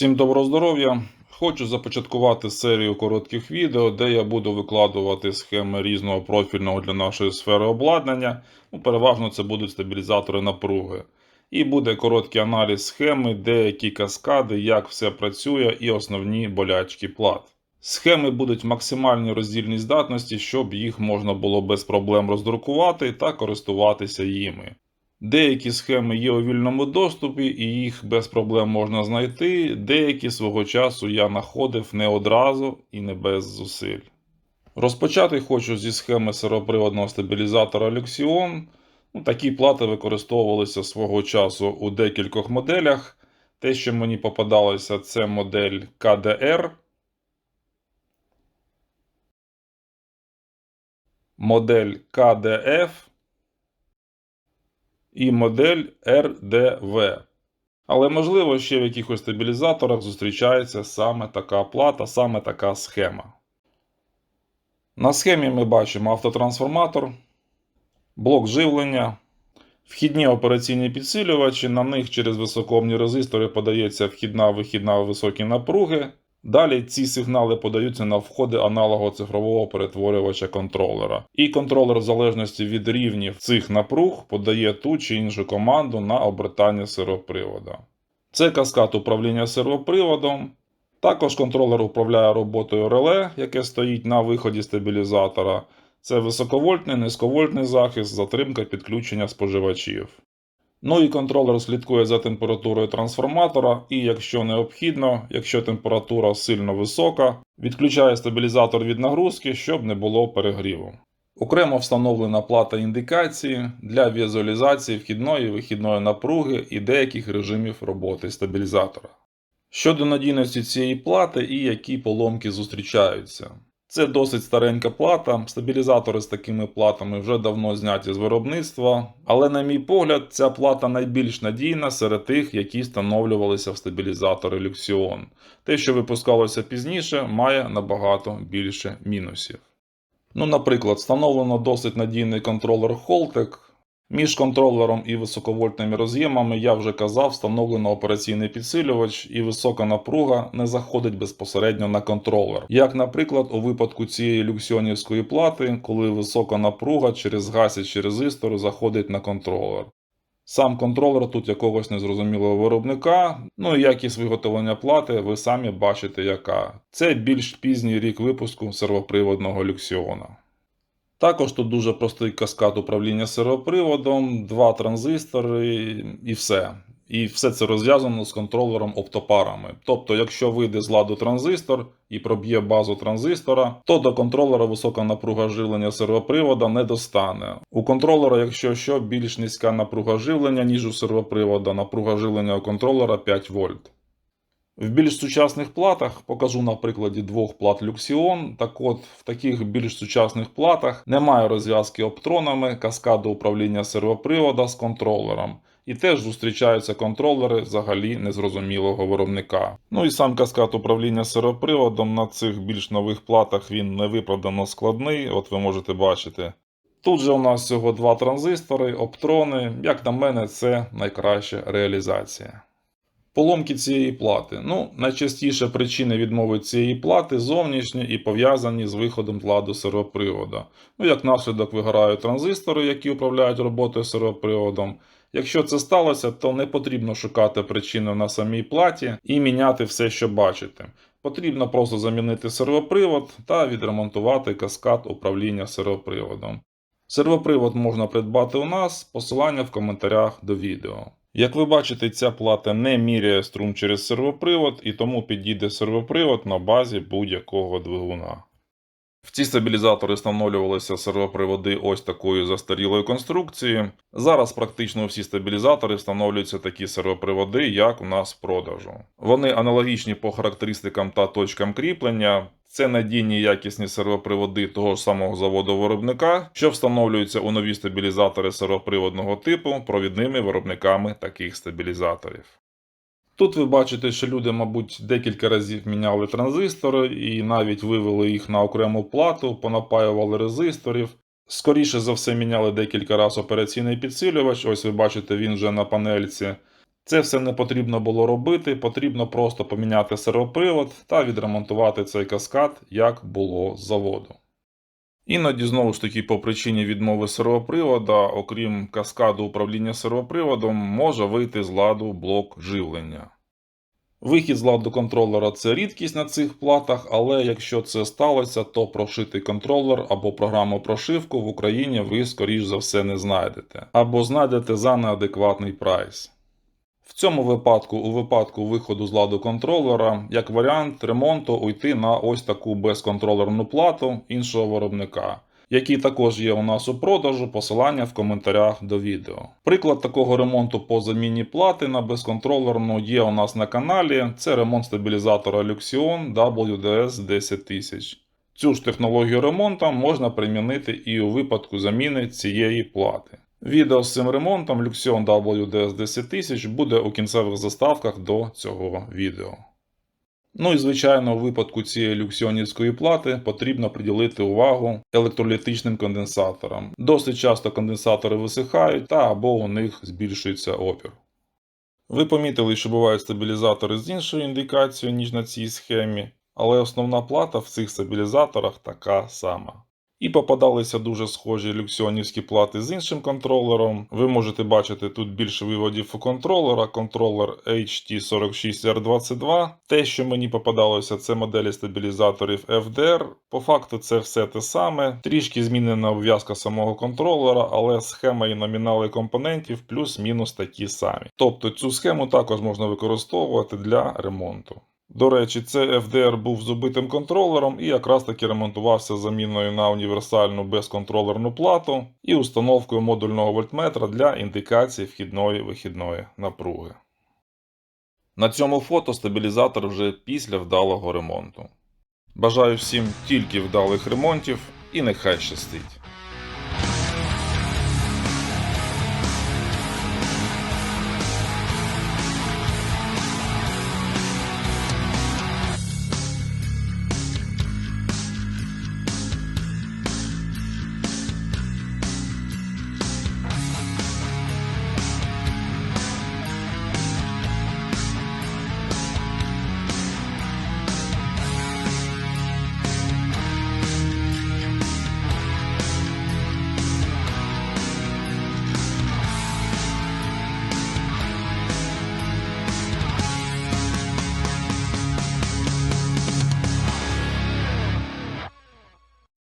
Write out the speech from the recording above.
Всім доброго здоров'я! Хочу започаткувати серію коротких відео, де я буду викладувати схеми різного профільного для нашої сфери обладнання. Ну, переважно це будуть стабілізатори напруги. І буде короткий аналіз схеми, деякі каскади, як все працює і основні болячки плат. Схеми будуть в максимальній роздільній здатності, щоб їх можна було без проблем роздрукувати та користуватися їми. Деякі схеми є у вільному доступі, і їх без проблем можна знайти. Деякі свого часу я знаходив не одразу і не без зусиль. Розпочати хочу зі схеми сироприводного стабілізатора Luxion. Ну, такі плати використовувалися свого часу у декількох моделях. Те, що мені попадалося, це модель KDR. Модель KDF і модель RDV. Але можливо, ще в якихось стабілізаторах зустрічається саме така плата, саме така схема. На схемі ми бачимо автотрансформатор, блок живлення, вхідні операційні підсилювачі, на них через високоомні резистори подається вхідна вихідна високі напруги. Далі ці сигнали подаються на входи аналогового цифрового перетворювача контролера. І контролер, в залежності від рівнів цих напруг, подає ту чи іншу команду на обертання сервопривода. Це каскад управління сервоприводом. Також контролер управляє роботою реле, яке стоїть на виході стабілізатора. Це високовольтний, низьковольтний захист, затримка підключення споживачів. Ну і контролер слідкує за температурою трансформатора, і, якщо необхідно, якщо температура сильно висока, відключає стабілізатор від нагрузки, щоб не було перегріву. Окремо встановлена плата індикації для візуалізації вхідної і вихідної напруги і деяких режимів роботи стабілізатора. Щодо надійності цієї плати і які поломки зустрічаються. Це досить старенька плата. Стабілізатори з такими платами вже давно зняті з виробництва. Але, на мій погляд, ця плата найбільш надійна серед тих, які встановлювалися в стабілізатори Luxion. Те, що випускалося пізніше, має набагато більше мінусів. Ну, наприклад, встановлено досить надійний контролер Holtec. Між контролером і високовольтними роз'ємами я вже казав, встановлено операційний підсилювач, і висока напруга не заходить безпосередньо на контролер. Як, наприклад, у випадку цієї люксіонівської плати, коли висока напруга через гасячі резистори заходить на контролер. Сам контролер тут якогось незрозумілого виробника, ну і якість виготовлення плати ви самі бачите, яка. Це більш пізній рік випуску сервоприводного люксіона. Також тут дуже простий каскад управління сервоприводом, два транзистори і все. І все це розв'язано з контролером оптопарами. Тобто, якщо вийде з ладу транзистор і проб'є базу транзистора, то до контролера висока напруга живлення сервопривода не достане. У контролера, якщо що, більш низька напруга живлення, ніж у сервопривода, напруга живлення у контролера 5 вольт. В більш сучасних платах покажу на прикладі двох плат Luxion. Так от, в таких більш сучасних платах немає розв'язки оптронами, каскаду управління сервопривода з контролером. І теж зустрічаються контролери взагалі незрозумілого виробника. Ну і сам каскад управління сервоприводом на цих більш нових платах він невиправдано складний, от ви можете бачити. Тут же у нас всього два транзистори, оптрони. Як на мене, це найкраща реалізація. Поломки цієї плати. Ну, найчастіше причини відмови цієї плати зовнішні і пов'язані з виходом ладу сервопривода. Ну, як наслідок вигорають транзистори, які управляють роботою сервоприводом. Якщо це сталося, то не потрібно шукати причину на самій платі і міняти все, що бачите. Потрібно просто замінити сервопривод та відремонтувати каскад управління сервоприводом. Сервопривод можна придбати у нас, посилання в коментарях до відео. Як ви бачите, ця плата не міряє струм через сервопривод і тому підійде сервопривод на базі будь-якого двигуна. В ці стабілізатори встановлювалися сервоприводи ось такої застарілої конструкції. Зараз практично всі стабілізатори встановлюються такі сервоприводи, як у нас в продажу. Вони аналогічні по характеристикам та точкам кріплення. Це надійні якісні сервоприводи того ж самого заводу виробника, що встановлюються у нові стабілізатори сервоприводного типу провідними виробниками таких стабілізаторів. Тут ви бачите, що люди, мабуть, декілька разів міняли транзистори і навіть вивели їх на окрему плату, понапаювали резисторів. Скоріше за все, міняли декілька разів операційний підсилювач. Ось ви бачите, він вже на панельці. Це все не потрібно було робити, потрібно просто поміняти сервопривод та відремонтувати цей каскад, як було з заводу. Іноді знову ж таки по причині відмови сервопривода, окрім каскаду управління сервоприводом, може вийти з ладу блок живлення. Вихід з ладу контролера це рідкість на цих платах, але якщо це сталося, то прошитий контролер або програму прошивку в Україні ви, скоріш за все, не знайдете, або знайдете за неадекватний прайс. В цьому випадку, у випадку виходу з ладу контролера, як варіант ремонту уйти на ось таку безконтролерну плату іншого виробника, які також є у нас у продажу, посилання в коментарях до відео. Приклад такого ремонту по заміні плати на безконтролерну є у нас на каналі. Це ремонт стабілізатора Luxion WDS 10000. Цю ж технологію ремонту можна примінити і у випадку заміни цієї плати. Відео з цим ремонтом Luxion WDS 10000 буде у кінцевих заставках до цього відео. Ну і звичайно, у випадку цієї люксіонівської плати потрібно приділити увагу електролітичним конденсаторам. Досить часто конденсатори висихають та або у них збільшується опір. Ви помітили, що бувають стабілізатори з іншою індикацією, ніж на цій схемі, але основна плата в цих стабілізаторах така сама. І попадалися дуже схожі люксіонівські плати з іншим контролером. Ви можете бачити тут більше виводів у контролера, контролер HT46R22. Те, що мені попадалося, це моделі стабілізаторів FDR. По факту це все те саме. Трішки змінена обв'язка самого контролера, але схема і номінали компонентів плюс-мінус такі самі. Тобто цю схему також можна використовувати для ремонту. До речі, це FDR був з убитим контролером і якраз таки ремонтувався заміною на універсальну безконтролерну плату і установкою модульного вольтметра для індикації вхідної вихідної напруги. На цьому фото стабілізатор вже після вдалого ремонту. Бажаю всім тільки вдалих ремонтів і нехай щастить!